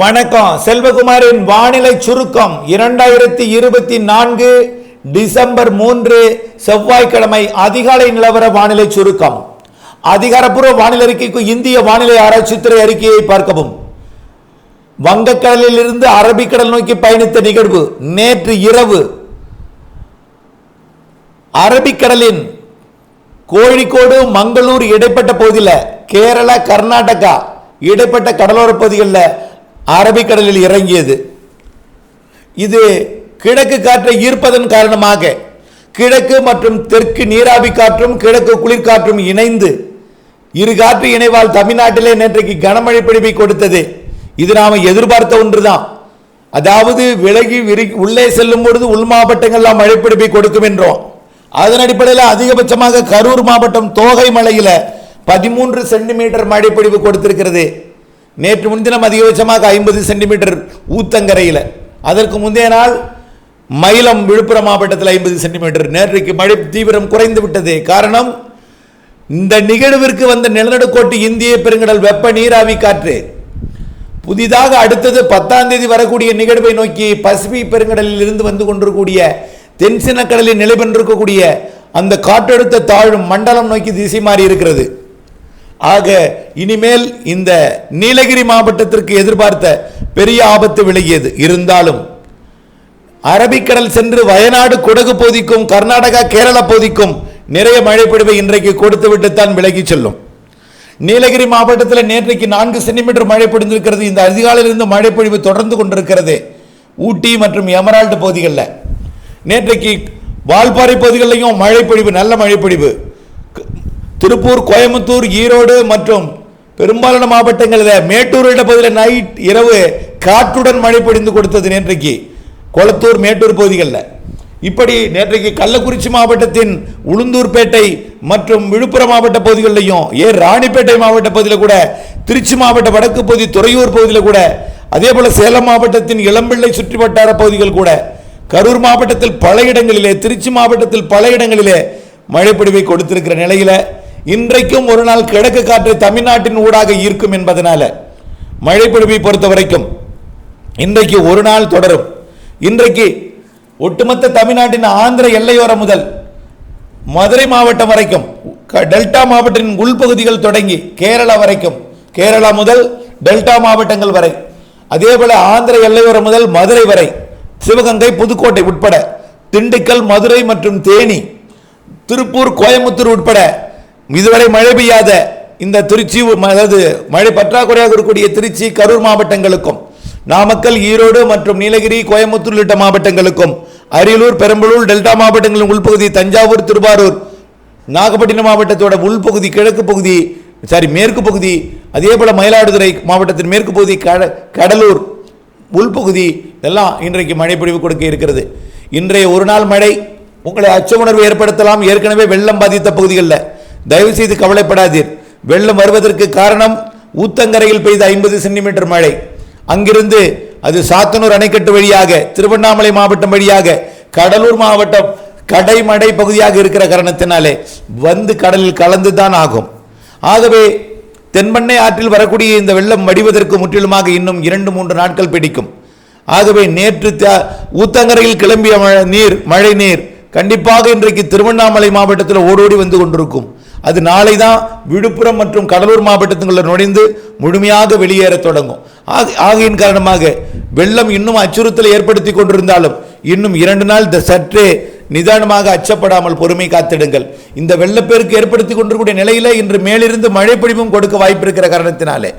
வணக்கம். செல்வகுமாரின் வானிலை சுருக்கம் இரண்டாயிரத்தி இருபத்தி நான்கு டிசம்பர் மூன்று செவ்வாய்க்கிழமை அதிகாலை நிலவர வானிலை சுருக்கம். அதிகாரப்பூர்வ வானிலை அறிக்கைக்கு இந்திய வானிலை ஆராய்ச்சித்துறை அறிக்கையை பார்க்கவும். வங்கக்கடலில் இருந்து அரபிக்கடல் நோக்கி பயணித்த நிகழ்வு நேற்று இரவு. அரபிக்கடலின் கோழிக்கோடு மங்களூர் இடைப்பட்ட பகுதியில் கேரளா கர்நாடகா இடைப்பட்ட கடலோர பகுதிகளில் அரபிக்கடலில் இறங்கியது. இது கிழக்கு காற்றை ஈர்ப்பதன் காரணமாக கிழக்கு மற்றும் தெற்கு நீராவி காற்றும் கிழக்கு குளிர்காற்றும் இணைந்து இரு காற்று இணைவால் தமிழ்நாட்டிலே நேற்றைக்கு கனமழை பிடிப்பை கொடுத்தது. இது நாம் எதிர்பார்த்த ஒன்றுதான். அதாவது விலகி விரி உள்ளே செல்லும் பொழுது உள் மாவட்டங்கள்லாம் மழை பிடிப்பை கொடுக்கும் என்றோம். அதன் அடிப்படையில் அதிகபட்சமாக கரூர் மாவட்டம் தோகை மலையில் பதிமூன்று சென்டிமீட்டர் மழைப்பொழிவு கொடுத்திருக்கிறது. நேற்று முன்தினம் அதிகபட்சமாக ஐம்பது சென்டிமீட்டர் ஊத்தங்கரையில். அதற்கு முந்தைய நாள் மயிலம் விழுப்புரம் மாவட்டத்தில் ஐம்பது சென்டிமீட்டர். நேற்றைக்கு மழை தீவிரம் குறைந்து விட்டது. காரணம் இந்த நிகழ்விற்கு வந்த நிலநடுக்கோட்டு இந்திய பெருங்கடல் வெப்ப நீராவி காற்று. புதிதாக அடுத்தது பத்தாம் தேதி வரக்கூடிய நிகழ்வை நோக்கி பசிபிக் பெருங்கடலில் இருந்து வந்து கொண்டிருக்கக்கூடிய தென்சின கடலில் நிலை பெற்றிருக்கக்கூடிய அந்த காற்றழுத்த தாழும் மண்டலம் நோக்கி திசை மாறி இருக்கிறது ஆக இனிமேல் இந்த நீலகிரி மாவட்டத்திற்கு எதிர்பார்த்த பெரிய ஆபத்து விலகியது. இருந்தாலும் அரபிக்கடல் சென்று வயநாடு குடகு பகுதிக்கும் கர்நாடகா கேரள பகுதிக்கும் நிறைய மழைப்பொழிவை இன்றைக்கு கொடுத்து விட்டுத்தான் விலகி செல்லும். நீலகிரி மாவட்டத்தில் நேற்றைக்கு நான்கு சென்டிமீட்டர் மழை பொழிந்திருக்கிறது. இந்த அதிகாலையிலிருந்து மழைப்பொழிவு தொடர்ந்து கொண்டிருக்கிறது. ஊட்டி மற்றும் எமரால்டு பகுதிகளில். நேற்றைக்கு வால்பாறை பகுதிகளிலையும் மழைப்பொழிவு நல்ல மழைப்பொழிவு. திருப்பூர் கோயம்புத்தூர் ஈரோடு மற்றும் பெரும்பாலான மாவட்டங்களில் மேட்டூர் இட பகுதியில் நைட் இரவு காற்றுடன் மழை பொழிந்து கொடுத்தது நேற்றைக்கு. கொளத்தூர் மேட்டூர் பகுதிகளில். இப்படி நேற்றைக்கு கள்ளக்குறிச்சி மாவட்டத்தின் உளுந்தூர்பேட்டை மற்றும் விழுப்புரம் மாவட்ட பகுதிகளிலையும் ஏ ராணிப்பேட்டை மாவட்ட பகுதியில் கூட திருச்சி மாவட்ட வடக்கு பகுதி துறையூர் பகுதியில் கூட அதே போல் சேலம் மாவட்டத்தின் இளம்பிள்ளை சுற்றி வட்டார பகுதிகள் கூட கரூர் மாவட்டத்தில் பல இடங்களிலே திருச்சி மாவட்டத்தில் பல இடங்களிலே மழைப்பொழிவை கொடுத்திருக்கிற நிலையில் இன்றைக்கும் ஒரு நாள் கிழக்கு காற்று தமிழ்நாட்டின் ஊடாக ஈர்க்கும் என்பதனால மழைப்பொழிவை பொறுத்த வரைக்கும் இன்றைக்கு ஒரு நாள் தொடரும். இன்றைக்கு ஒட்டுமொத்த தமிழ்நாட்டின் ஆந்திர எல்லையோரம் முதல் மதுரை மாவட்டம் வரைக்கும் க- டெல்டா மாவட்டத்தின் உள்பகுதிகள் தொடங்கி கேரளா வரைக்கும் கேரளா முதல் டெல்டா மாவட்டங்கள் வரை அதேபோல ஆந்திர எல்லையோரம் முதல் மதுரை வரை சிவகங்கை புதுக்கோட்டை உட்பட திண்டுக்கல் மதுரை மற்றும் தேனி திருப்பூர் கோயம்புத்தூர் உட்பட இதுவரை மழை பெய்யாத இந்த திருச்சி அதாவது மழை பற்றாக்குறையாக இருக்கக்கூடிய திருச்சி கரூர் மாவட்டங்களுக்கும் நாமக்கல் ஈரோடு மற்றும் நீலகிரி கோயம்புத்தூர் உள்ளிட்ட மாவட்டங்களுக்கும் அரியலூர் பெரம்பலூர் டெல்டா மாவட்டங்களின் உள்பகுதி தஞ்சாவூர் திருவாரூர் நாகப்பட்டினம் மாவட்டத்தோட உள்பகுதி கிழக்கு பகுதி சாரி மேற்கு பகுதி அதே போல மயிலாடுதுறை மாவட்டத்தின் மேற்கு பகுதி கட கடலூர் உள்பகுதி எல்லாம் இன்றைக்கு மழைப்பொழிவு கொடுக்க இருக்கிறது. இன்றைய ஒரு நாள் மழை உங்களை அச்ச உணர்வு ஏற்படுத்தலாம். ஏற்கனவே வெள்ளம் பாதித்த பகுதிகளில். தயவுசெய்து கவலைப்படாதீர். வெள்ளம் வருவதற்கு காரணம் ஊத்தங்கரையில் பெய்த ஐம்பது சென்டிமீட்டர் மழை. அங்கிருந்து அது சாத்தனூர் அணைக்கட்டு வழியாக திருவண்ணாமலை மாவட்டம் வழியாக கடலூர் மாவட்டம் கடைமடை பகுதியாக இருக்கிற காரணத்தினாலே வந்து கடலில் கலந்து தான் ஆகும். ஆகவே தென்பண்ணை ஆற்றில் வரக்கூடிய இந்த வெள்ளம் வடிவதற்கு முற்றிலுமாக இன்னும் இரண்டு மூன்று நாட்கள் பிடிக்கும். ஆகவே நேற்று ஊத்தங்கரையில் கிளம்பிய நீர் மழை நீர் கண்டிப்பாக இன்றைக்கு திருவண்ணாமலை மாவட்டத்தில் ஓடோடி வந்து கொண்டிருக்கும். அது நாளை தான் விழுப்புரம் மற்றும் கடலூர் மாவட்டத்துக்குள்ள நுழைந்து முழுமையாக வெளியேறத் தொடங்கும். ஆக- ஆகையின் காரணமாக வெள்ளம் இன்னும் அச்சுறுத்தலை ஏற்படுத்தி கொண்டிருந்தாலும் இன்னும் இரண்டு நாள் இந்த சற்றே நிதானமாக அச்சப்படாமல் பொறுமை காத்திடுங்கள். இந்த வெள்ளப்பெருக்கு ஏற்படுத்தி கொண்டிருக்கூடிய நிலையில இன்று மேலிருந்து மழைப்பொழிவும் கொடுக்க வாய்ப்பு இருக்கிற காரணத்தினாலே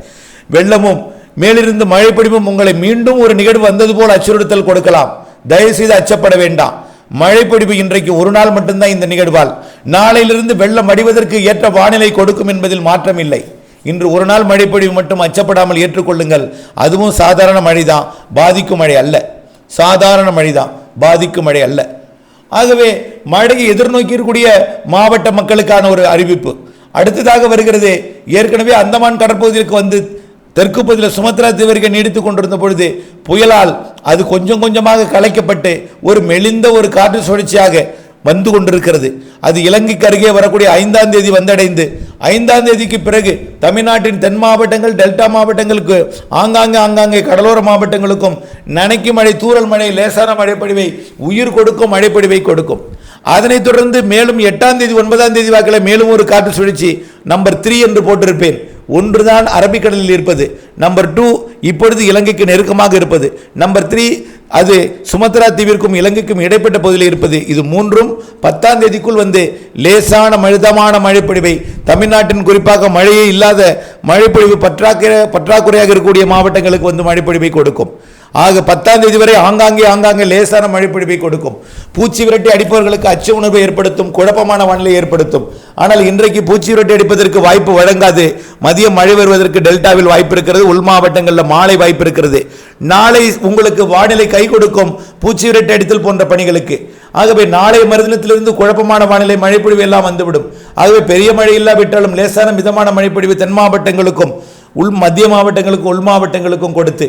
வெள்ளமும் மேலிருந்து மழைப்பொழிவும் உங்களை மீண்டும் ஒரு நிகழ்வு வந்தது போல் அச்சுறுத்தல் கொடுக்கலாம். தயவு செய்து அச்சப்பட வேண்டாம். மழை இன்றைக்கு ஒரு நாள் மட்டும்தான் இந்த நிகழ்வால். நாளையிலிருந்து வெள்ளம் அடிவதற்கு ஏற்ற வானிலை கொடுக்கும் என்பதில் மாற்றம் இல்லை. இன்று ஒரு நாள் மழை பொழிவு மட்டும் அச்சப்படாமல் ஏற்றுக்கொள்ளுங்கள். அதுவும் சாதாரண மழைதான். பாதிக்கும் மழை அல்ல. சாதாரண மழைதான். பாதிக்கும் மழை அல்ல. ஆகவே மழையை எதிர்நோக்கி இருக்கக்கூடிய மாவட்ட மக்களுக்கான ஒரு அறிவிப்பு. அடுத்ததாக வருகிறது. ஏற்கனவே அந்தமான் கடற்பகுதிக்கு வந்து தெற்கு பகுதியில் சுமத்ரா தீவிரிகை நீடித்து கொண்டிருந்த பொழுது புயலால் அது கொஞ்சம் கொஞ்சமாக கலைக்கப்பட்டு ஒரு மெலிந்த ஒரு காற்று சுழற்சியாக வந்து கொண்டிருக்கிறது. அது இலங்கைக்கு அருகே வரக்கூடிய ஐந்தாம் தேதி வந்தடைந்து ஐந்தாம் தேதிக்கு பிறகு தமிழ்நாட்டின் தென் மாவட்டங்கள் டெல்டா மாவட்டங்களுக்கு ஆங்காங்கே ஆங்காங்கே கடலோர மாவட்டங்களுக்கும் நனைக்கும் மழை தூரல் மழை லேசான மழைப்பொழிவை உயிர் கொடுக்கும் மழைப்பொழிவை கொடுக்கும். அதனைத் தொடர்ந்து மேலும் எட்டாம் தேதி ஒன்பதாம் தேதி வாக்கில் மேலும் ஒரு காற்று சுழற்சி நம்பர் த்ரீ என்று போட்டிருப்பேன். ஒன்றுதான் அரபிக்கடலில் இருப்பது. நம்பர் டூ இப்பொழுது இலங்கைக்கு நெருக்கமாக இருப்பது. நம்பர் த்ரீ அது சுமத்ரா தீவிற்கும் இலங்கைக்கும் இடைப்பட்ட பகுதியில் இருப்பது. இது மூன்றும் பத்தாம் தேதிக்குள் வந்து லேசான மழுதமான மழைப்பொழிவை. தமிழ்நாட்டின் குறிப்பாக மழையே இல்லாத மழைப்பொழிவு பற்றாக்குறை பற்றாக்குறையாக இருக்கக்கூடிய மாவட்டங்களுக்கு வந்து மழைப்பொழிவை கொடுக்கும். ஆக பத்தாம் தேதி வரை ஆங்காங்கே ஆங்காங்கே லேசான மழைப்பொழிவை கொடுக்கும். பூச்சி விரட்டி அடிப்பவர்களுக்கு அச்ச உணர்வை ஏற்படுத்தும் குழப்பமான வானிலை ஏற்படுத்தும். ஆனால் இன்றைக்கு பூச்சி விரட்டி அடிப்பதற்கு வாய்ப்பு வழங்காது. மதியம் மழை வருவதற்கு டெல்டாவில் வாய்ப்பு இருக்கிறது. உள் மாவட்டங்களில் மாலை வாய்ப்பு இருக்கிறது. நாளை உங்களுக்கு வானிலை கை கொடுக்கும். பூச்சி விரட்டை அடித்தல் போன்ற பணிகளுக்கு. ஆகவே நாளை மறுதினத்திலிருந்து குழப்பமான வானிலை மழைப்பொழிவு எல்லாம் வந்துவிடும். ஆகவே பெரிய மழை இல்லாவிட்டாலும் லேசான மிதமான மழைப்பொழிவு தென் மாவட்டங்களுக்கும் உள் மத்திய மாவட்டங்களுக்கும் உள் மாவட்டங்களுக்கும் கொடுத்து.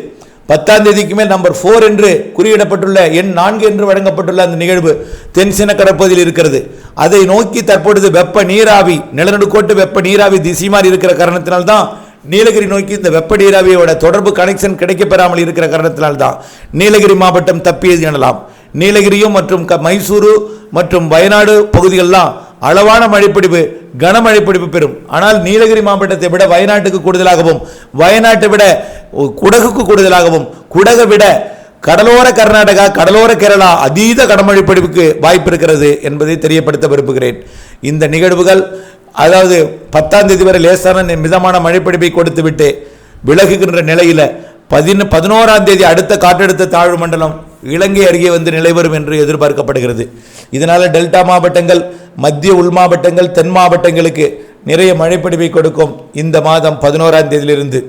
பத்தாம் தேதிக்கு மேல் நம்பர் ஃபோர் என்று குறியிடப்பட்டுள்ள எண் நான்கு என்று வழங்கப்பட்டுள்ள அந்த நிகழ்வு தென்சின கடற்பகுதியில் இருக்கிறது. அதை நோக்கி தற்பொழுது வெப்ப நீராவி நிலநடுக்கோட்டு வெப்ப நீராவி திசை மாதிரி இருக்கிற காரணத்தினால்தான் நீலகிரி நோக்கி இந்த வெப்ப நீராவியோட தொடர்பு கனெக்ஷன் கிடைக்கப்பெறாமல் இருக்கிற காரணத்தினால்தான் நீலகிரி மாவட்டம் தப்பியது எனலாம். நீலகிரியும் மற்றும் க- மைசூரு மற்றும் வயநாடு பகுதிகளெலாம் அளவான மழைப்பிடிப்பு கனமழைப்பிடிப்பு பெறும். ஆனால் நீலகிரி மாவட்டத்தை விட வயநாட்டுக்கு கூடுதலாகவும் வயநாட்டை விட குடகுக்கு கூடுதலாகவும் குடகை விட கடலோர கர்நாடகா கடலோர கேரளா அதீத கனமழைப்பிடிப்புக்கு வாய்ப்பு இருக்கிறது என்பதை தெரியப்படுத்த விரும்புகிறேன். இந்த நிகழ்வுகள் அதாவது பத்தாம் தேதி வரை லேசான மிதமான மழைப்பிடிப்பை கொடுத்துவிட்டு விலகுகின்ற நிலையில் பதின பதினோராம் தேதி அடுத்த காற்றழுத்த தாழ்வு மண்டலம் இலங்கை அருகே வந்து நிலைவரும் என்று எதிர்பார்க்கப்படுகிறது. இதனால் டெல்டா மாவட்டங்கள் மத்திய உள் மாவட்டங்கள் தென் மாவட்டங்களுக்கு நிறைய மழைப்பிடிப்பை கொடுக்கும் இந்த மாதம் பதினோராம் தேதியிலிருந்து.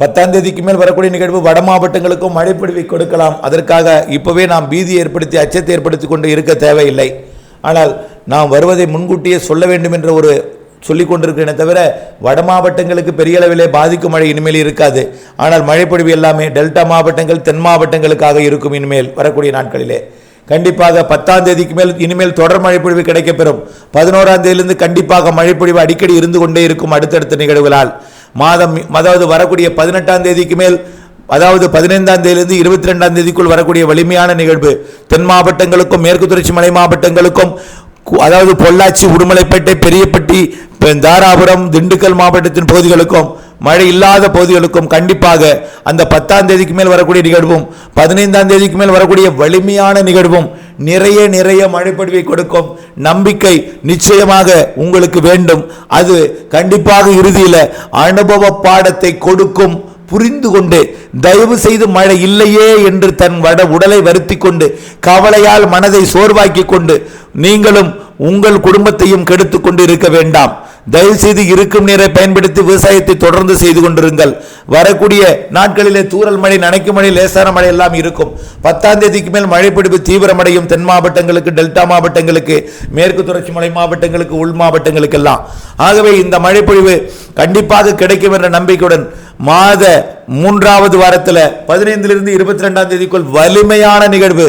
பத்தாம் தேதிக்கு மேல் வரக்கூடிய நிகழ்வு வட மாவட்டங்களுக்கும் மழைப்பிடிவை கொடுக்கலாம். அதற்காக இப்போவே நாம் பீதி ஏற்படுத்தி அச்சத்தை ஏற்படுத்தி கொண்டு இருக்க தேவையில்லை. ஆனால் நாம் வருவதை முன்கூட்டியே சொல்ல வேண்டும் என்ற ஒரு சொல்லிக் கொண்டிருக்கிறேனே தவிர வட மாவட்டங்களுக்கு பெரிய அளவிலே பாதிக்கும் மழை இனிமேல் இருக்காது. ஆனால் மழைப்பொழிவு எல்லாமே டெல்டா மாவட்டங்கள் தென் மாவட்டங்களுக்காக இருக்கும் இனிமேல் வரக்கூடிய நாட்களிலே. கண்டிப்பாக பத்தாம் தேதிக்கு மேல் இனிமேல் தொடர் மழைப்பொழிவு கிடைக்கப்பெறும். பதினோராம் தேதியிலிருந்து கண்டிப்பாக மழைப்பொழிவு அடிக்கடி இருந்து கொண்டே இருக்கும் அடுத்தடுத்த நிகழ்வுகளால். மாதம் அதாவது வரக்கூடிய பதினெட்டாம் தேதிக்கு மேல் அதாவது பதினைந்தாம் தேதியிலிருந்து இருபத்தி ரெண்டாம் தேதிக்குள் வரக்கூடிய வலிமையான நிகழ்வு. தென் மாவட்டங்களுக்கும் மேற்கு தொடர்ச்சி மலை மாவட்டங்களுக்கும் அதாவது பொள்ளாச்சி உடுமலைப்பேட்டை பெரியப்பட்டி தாராபுரம் திண்டுக்கல் மாவட்டத்தின் பகுதிகளுக்கும் மழை இல்லாத பகுதிகளுக்கும் கண்டிப்பாக அந்த பத்தாம் தேதிக்கு மேல் வரக்கூடிய நிகழ்வும் பதினைந்தாம் தேதிக்கு மேல் வரக்கூடிய வலிமையான நிகழ்வும் நிறைய நிறைய மழைப்பொழிவை கொடுக்கும் நம்பிக்கை நிச்சயமாக உங்களுக்கு வேண்டும். அது கண்டிப்பாக இறுதியில் அனுபவ பாடத்தை கொடுக்கும் புரிந்து கொண்டு தயவு செய்து மழை இல்லையே என்று தன் வட உடலை வருத்தி கொண்டு கவலையால் மனதை சோர்வாக்கி கொண்டு நீங்களும் உங்கள் குடும்பத்தையும் கெடுத்து கொண்டு இருக்க வேண்டாம். தயவு செய்து இருக்கும் நீரை பயன்படுத்தி விவசாயத்தை தொடர்ந்து செய்து கொண்டிருங்கள். வரக்கூடிய நாட்களிலே தூரல் மழை நனைக்கும் மழை லேசான மழை எல்லாம் இருக்கும். பத்தாம் தேதிக்கு மேல் மழைப்பிடிப்பு தீவிரமடையும். தென் மாவட்டங்களுக்கு டெல்டா மாவட்டங்களுக்கு மேற்கு தொடர்ச்சி மலை மாவட்டங்களுக்கு உள் மாவட்டங்களுக்கு எல்லாம் ஆகவே இந்த மழைப்பொழிவு கண்டிப்பாக கிடைக்கும் என்ற நம்பிக்கையுடன் மாத மூன்றாவது வாரத்தில் பதினைந்திலிருந்து இருபத்தி ரெண்டாம் தேதிக்குள் வலிமையான நிகழ்வு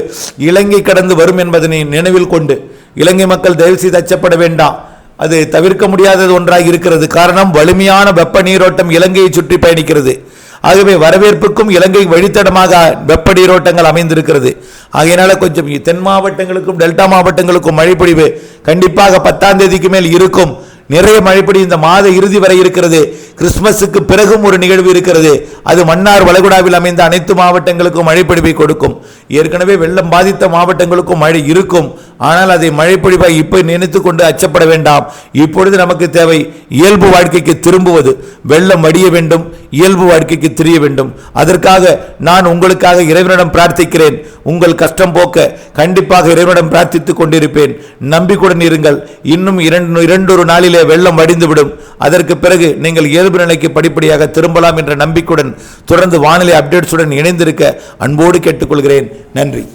இலங்கை கடந்து வரும் என்பதனை நினைவில் கொண்டு இலங்கை மக்கள் தயவு செய்து அச்சப்பட வேண்டாம். அது தவிர்க்க முடியாதது ஒன்றாக இருக்கிறது. காரணம் வலிமையான வெப்ப நீரோட்டம் இலங்கையை சுற்றி பயணிக்கிறது. ஆகவே வரவேற்புக்கும் இலங்கை வழித்தடமாக வெப்ப நீரோட்டங்கள் அமைந்திருக்கிறது. ஆகையினால கொஞ்சம் தென் மாவட்டங்களுக்கும் டெல்டா மாவட்டங்களுக்கும் மழைப்பொழிவு கண்டிப்பாக பத்தாம் தேதிக்கு மேல் இருக்கும். நிறைய மழைப்படி இந்த மாத இறுதி வரை இருக்கிறது. கிறிஸ்துமஸுக்கு பிறகும் ஒரு நிகழ்வு இருக்கிறது. அது மன்னார் வளைகுடாவில் அமைந்த அனைத்து மாவட்டங்களுக்கும் மழைப்பொழிவை கொடுக்கும். ஏற்கனவே வெள்ளம் பாதித்த மாவட்டங்களுக்கும் மழை இருக்கும். ஆனால் அதை மழைப்பொழிவை இப்போ நினைத்து கொண்டு அச்சப்பட வேண்டாம். இப்பொழுது நமக்கு தேவை இயல்பு வாழ்க்கைக்கு திரும்புவது. வெள்ளம் வடிய வேண்டும் இயல்பு வாழ்க்கைக்கு திரிய வேண்டும். அதற்காக நான் உங்களுக்காக இறைவனிடம் பிரார்த்திக்கிறேன். உங்கள் கஷ்டம் போக்க கண்டிப்பாக இறைவனிடம் பிரார்த்தித்துக் கொண்டிருப்பேன். நம்பிக்கையுடன் இருங்கள். இன்னும் இரண்டு இரண்டொரு நாளிலே வெள்ளம் வடிந்துவிடும். அதற்கு பிறகு நீங்கள் இயல்பு நிலைக்கு படிப்படியாக திரும்பலாம் என்ற நம்பிக்கையுடன் தொடர்ந்து வானிலை அப்டேட்ஸுடன் இணைந்திருக்க அன்போடு கேட்டுக்கொள்கிறேன். நன்றி.